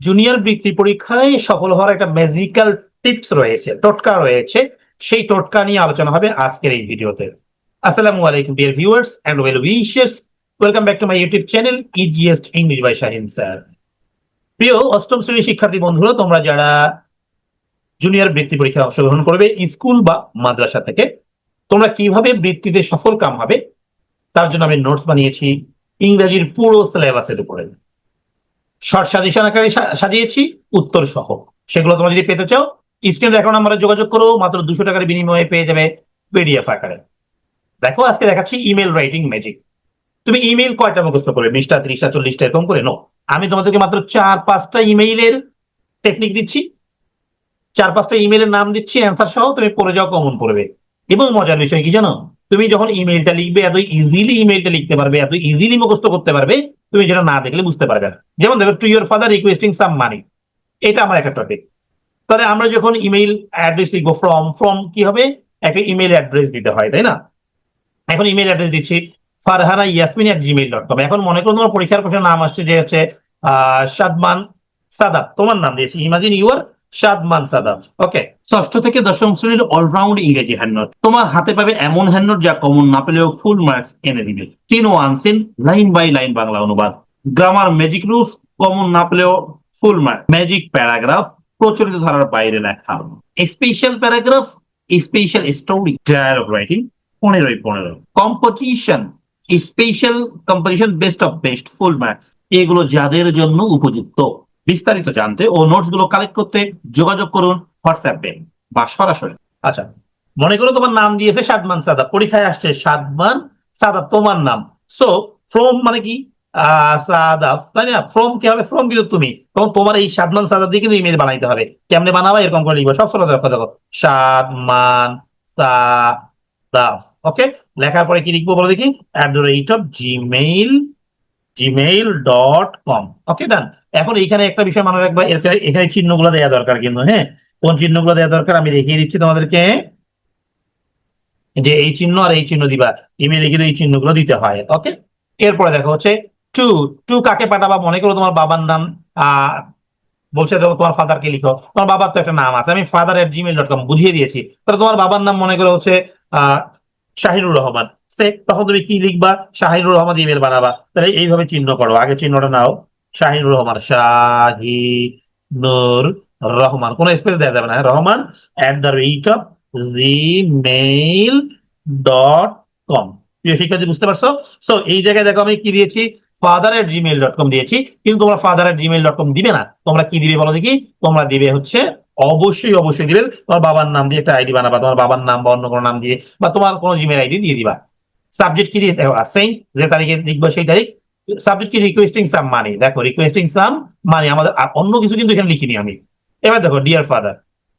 Junior বৃত্তি পরীক্ষায় সফল হওয়ার একটা ম্যাজিক্যাল টিপস রয়েছে, টোটকা রয়েছে। সেই টোটকা নিয়ে আলোচনা হবে আজকের এই ভিডিওতে। আসসালামু আলাইকুম dear viewers and well wishers welcome back to my YouTube channel easiest English by Shahin sir প্রিয় অষ্টম শ্রেণির শিক্ষার্থী বন্ধুরা, তোমরা যারা জুনিয়র বৃত্তি পরীক্ষায় অংশগ্রহণ করবে স্কুল বা মাদ্রাসা থেকে, তোমরা কীভাবে বৃত্তিতে সফল কাম হবে, তার জন্য আমি নোটস বানিয়েছি ইংরেজির পুরো সিলেবাসের উপরে। শর্ট সাজেশন আকারে সাজিয়েছি, উত্তর সহ। সেগুলো তোমরা যদি পেতে চাও, স্ক্রিনে দেখো নাম্বারে যোগাযোগ করো, মাত্র দুশো টাকার বিনিময়ে পেয়ে যাবে পিডিএফ আকারে। দেখো, আজকে দেখাচ্ছি ইমেল রাইটিং ম্যাজিক তুমি ইমেল কয়টা মুখস্থ করবে? বিশটা, ত্রিশটা, চল্লিশটা, এরকম করে? নো আমি তোমাদেরকে মাত্র চার, পাঁচটা ইমেইলের টেকনিক দিচ্ছি। চার, পাঁচটা ইমেলের নাম দিচ্ছি অ্যান্সার সহ, তুমি পড়ে যাও কমন পড়বে। এবং মজার বিষয় কি জানো? তুমি যখন ইমেলটা লিখবে, এত ইজিলি ইমেলটা লিখতে পারবে, এত ইজিলি মুখস্থ করতে পারবে তুমি যেটা না দেখলে বুঝতে পারবে না। যেমন দেখো to your father requesting some money এটা আমার একটা টপিক তাহলে আমরা যখন ইমেইল অ্যাড্রেস লিখব ফ্রম ফ্রম কি হবে? একটা ইমেইল অ্যাড্রেস দিতে হয়, তাই না? এখন ইমেইল অ্যাড্রেস দিচ্ছি Farhana Yasmin at Gmail dot com এখন মনে করো তোমার পরীক্ষার প্রশ্নের নাম আসছে যে হচ্ছে সাদমান সাদাত, তোমার নাম দিয়েছি। Imagine your Sadman Sadat. Okay ষষ্ঠ থেকে দশম শ্রেণির অলরাউন্ড ইংরেজি হ্যান্ডনোট তোমার হাতে পাবে এমন হ্যান্ডনোট যা কমন না পেলেও ফুল মার্কস এনে দিবে। Seen O unseen line by line Bangla অনুবাদ। গ্রামার ম্যাজিক রুলস কমন না পেলেও ফুল মার্ক ম্যাজিক প্যারাগ্রাফ প্রচলিত ধারার বাইরে লেখা। Special paragraph special story dialogue writing পনেরোই পনেরো। Composition special composition best of best full marks এগুলো যাদের জন্য উপযুক্ত। বিস্তারিত জানতে ও নোটসগুলো কালেক্ট করতে যোগাযোগ করুন হোয়াটসঅ্যাপে বা সরাসরি। আচ্ছা মনে করো তোমার নাম দিয়েছে সাদমান সাদা পরীক্ষায় আসছে সাদমান সাদা তোমার নাম। সো ফ্রম মানে কি? আহ, সাদা তাই না? ফ্রম কি হবে? ফ্রম কিন্তু তুমি। তখন তোমার এই সাদমান সাদা দিয়ে কিন্তু ইমেল বানাইতে হবে। কেমনে বানাবা? এরকম করে লিখব। সব সরল দেখো সাদমান সাদা। ওকে লেখার পরে কি লিখব বলো দেখি? At the rate of Gmail Gmail dot com okay done এখন এইখানে একটা বিষয় মনে রাখবা এখানে চিহ্নগুলো দেওয়া দরকার কিন্তু হ্যাঁ? কোন চিহ্নগুলো দেওয়া দরকার? আমি দেখিয়ে দিচ্ছি তোমাদেরকে। যে এই চিহ্ন আর এই চিহ্ন দিবা। ইমেলে কিন্তু এই চিহ্নগুলো দিতে হয় ওকে এরপরে দেখো হচ্ছে টু টু কাকে পাঠাবা? মনে করো তোমার বাবার নাম আহ বলছে তোমার ফাদারকে লিখো। তোমার বাবার তো একটা নাম আছে, আমি father at Gmail dot com বুঝিয়ে দিয়েছি। তাহলে তোমার বাবার নাম মনে করো হচ্ছে আহ শাহিনুর রহমান। সে তখন তুমি কি লিখবা? শাহিনুর রহমান ইমেল বানাবা। তাহলে এইভাবে চিহ্ন করো। আগে চিহ্নটা নাও। শাহিনুর রহমান শাহিনুর রহমান। কোন স্পেস দেওয়া যাবে না। হ্যাঁ? Rahman at the rate of Gmail dot com প্রিয় শিক্ষার্থী, বুঝতে পারছ? সো এই জায়গায় দেখো আমি কি দিয়েছি? Father at Gmail dot com দিয়েছি। কিন্তু তোমরা father at Gmail dot com দিবে না। তোমরা কি দিবে বলো দেখি? তোমরা দিবে হচ্ছে অবশ্যই অবশ্যই দিবে। তোমার বাবার নাম দিয়ে একটা আইডি বানাবা। তোমার বাবার নাম বা অন্য কোনো নাম দিয়ে বা তোমার কোনো জিমেল আইডি দিয়ে দিবা। সাবজেক্ট কি আছেই যে তারিখে লিখব সেই তারিখ সাবজেক্ট কি রিকোয়েস্টিং সাম মানি দেখো রিকোয়েস্টিং সাম মানি আমাদের আর অন্য কিছু কিন্তু এখানে লিখিনি আমি। এবার দেখো dear father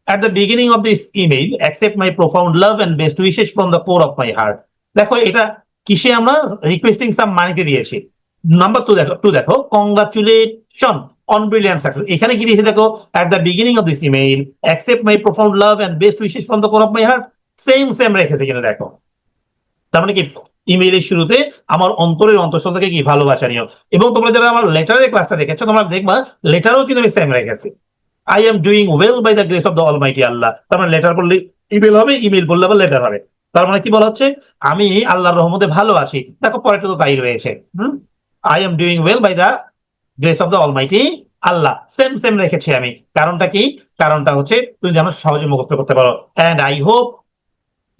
at the beginning of this email accept my profound love and best wishes from the core of my heart দেখো, এটা কিসে আমরা রিকোয়েস্টিং সাম মানিতে দিয়েছি নাম্বার টু দেখো টু দেখো কংগ্রাচুলেশন অন ব্রিলিয়ান সাকসেস এখানে কি দিয়েছে দেখো at the beginning of this email accept my profound love and best wishes from the core of my heart same same রেখেছে এখানে দেখো। তার মানে কি? ইমেইলের শুরুতে আমার অন্তরের অন্তঃস্থল থেকে কি? ভালোবাসা নিও। এবং তোমরা যারা আমার লেটারের ক্লাসটা দেখেছ, তোমরা দেখবা লেটারও কিন্তু আমি সেম রেখেছি I am doing well by the grace of the almighty Allah তার মানে লেটার বললে ইমেল হবে ইমেল বললে আবার লেটার হবে। তার মানে কি বলা হচ্ছে? আমি আল্লাহর রহমতে ভালো আছি। দেখো পরেটা তো তাই রয়েছে। হুম? I am doing well by the grace of the almighty Allah same same রেখেছি আমি। কারণটা কি? কারণটা হচ্ছে, তুমি যেন সহজে মুখস্থ করতে পারো। And I hope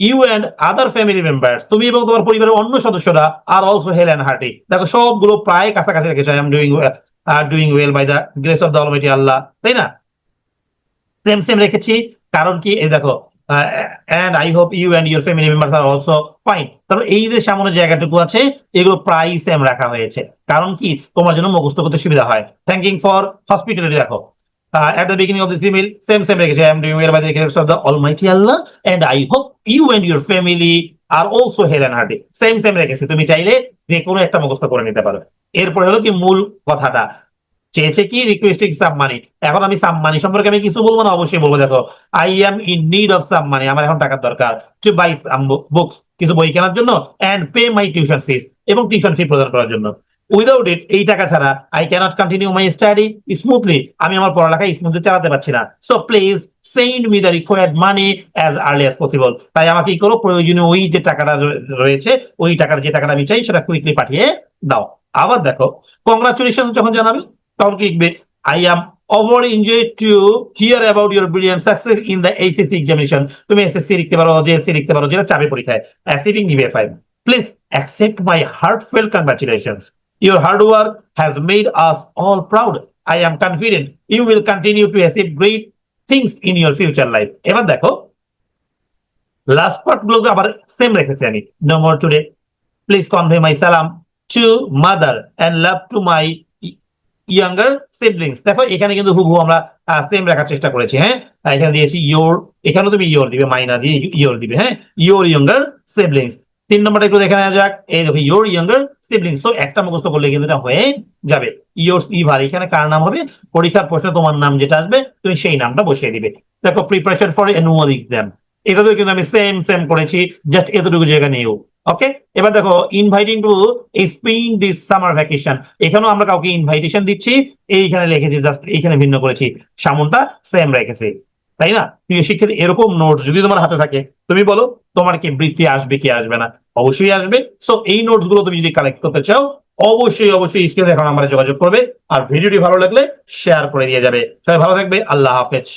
you and other family members তুমি এবং তোমার পরিবারের অন্য সদস্যরা are also hale and hearty দেখো, সবগুলো প্রায় কাছাকাছি রেখেছো I am doing R doing well by the grace of the almighty Allah তাই না? সেম সেম রেখেছি, কারণ কি, এই দেখো and I hope you and your family members are also fine তারপর এই যে সামনে জায়গাটুকু আছে, এগুলো প্রায় সেম রাখা হয়েছে। কারণ কি, তোমার জন্য মুখস্থ করতে সুবিধা হয়। থ্যাঙ্কিং ফর হসপিটালিটি দেখো at the beginning of this email, same same রেখেছে I am doing well by the grace of the Almighty Allah, and I hope you and your family are also healthy and hearty same রেখেছে তুমি চাইলে যে কোনো একটা মুখস্থ করে নিতে পারো। এরপরে হলো কি মূল কথাটা। চেয়েছে কি? রিকোয়েস্টিং সাম মানি এখন আমি সাম মানি সম্পর্কে আমি কিছু বলব না, অবশ্যই বলব, দেখো। I am in need of some money আমার এখন টাকার দরকার। টু বাই বুকস কিছু বই কেনার জন্য and pay my tuition fees এবং টিউশন ফি প্রদান করার জন্য। উইদাউট ইট এই টাকা ছাড়া I cannot continue my study smoothly আমি আমার পড়ালেখা স্মুথলি চালাতে পারছি না। So please send me the required money as early as possible তাই আমাকে কি করো প্রয়োজনীয় ওই যে টাকাটা রয়েছে, ওই টাকার যে টাকাটা আমি চাই, সেটা কুইকলি পাঠিয়ে দাও। আবার দেখো কংগ্রাচুলেশন যখন জানাবে, তখন কি লিখবে? I am over enjoy to hear about your brilliant success in the HSC examination তুমি এসএসসি লিখতে পারো জেএসসি লিখতে পারো, যেটা চাবে পরীক্ষায় অ্যাসিভিং নিবে five please accept my heartfelt congratulations Your hard work has made us all proud. I am confident you will continue to achieve great things in your future life. এবার দেখো লাস্ট পার্টগুলো আবার সেম রেখেছি আমি। No more today please convey my সালাম to mother and love to my younger siblings দেখো, এখানে কিন্তু হুবহু আমরা সেম রাখার চেষ্টা করেছি হ্যাঁ? এখানে দিয়েছি ইয়োর এখানে তুমি ইয়োর দিবে মাইনা দিয়ে ইয়োর দিবে হ্যাঁ? ইয়োর ইয়াঙ্গার সিবলিংস তিন নম্বরটা একটু দেখে নেওয়া যাক। এই দেখো ইয়োর ইয়াঙ্গার সিবলিংস সো একটা মুখস্থ করলে কিন্তু এটা হয়ে যাবে। ইয়োর ইভার এখানে কার নাম হবে? পরীক্ষার প্রশ্নে তোমার নাম যেটা আসবে, তুমি সেই নামটা বসিয়ে দিবে। দেখো প্রিপারেশন ফর অ্যানুয়াল এক্সাম এটাতেও কিন্তু আমি সেম সেম করেছি জাস্ট এতটুকু জায়গা নিয়েও। ওকে এবার দেখো inviting to this summer vacation এখানেও আমরা কাউকে ইনভাইটেশন দিচ্ছি, এইখানে লিখেছি জাস্ট এইখানে ভিন্ন করেছি। সামনটা সেম রেখেছি। তাই না? প্রিয় শিক্ষার্থী, এরকম নোটস যদি তোমার হাতে থাকে, তুমি বলো, তোমার কি বৃত্তি আসবে, কি আসবে না? অবশ্যই আসবে। সো এই নোটসগুলো তুমি যদি কালেক্ট করতে চাও, অবশ্যই অবশ্যই স্ক্রিনে এখন আমরা যোগাযোগ করবে আর ভিডিওটি ভালো লাগলে শেয়ার করে দিয়ে যাবে। সবাই ভালো থাকবে। আল্লাহ হাফেজ।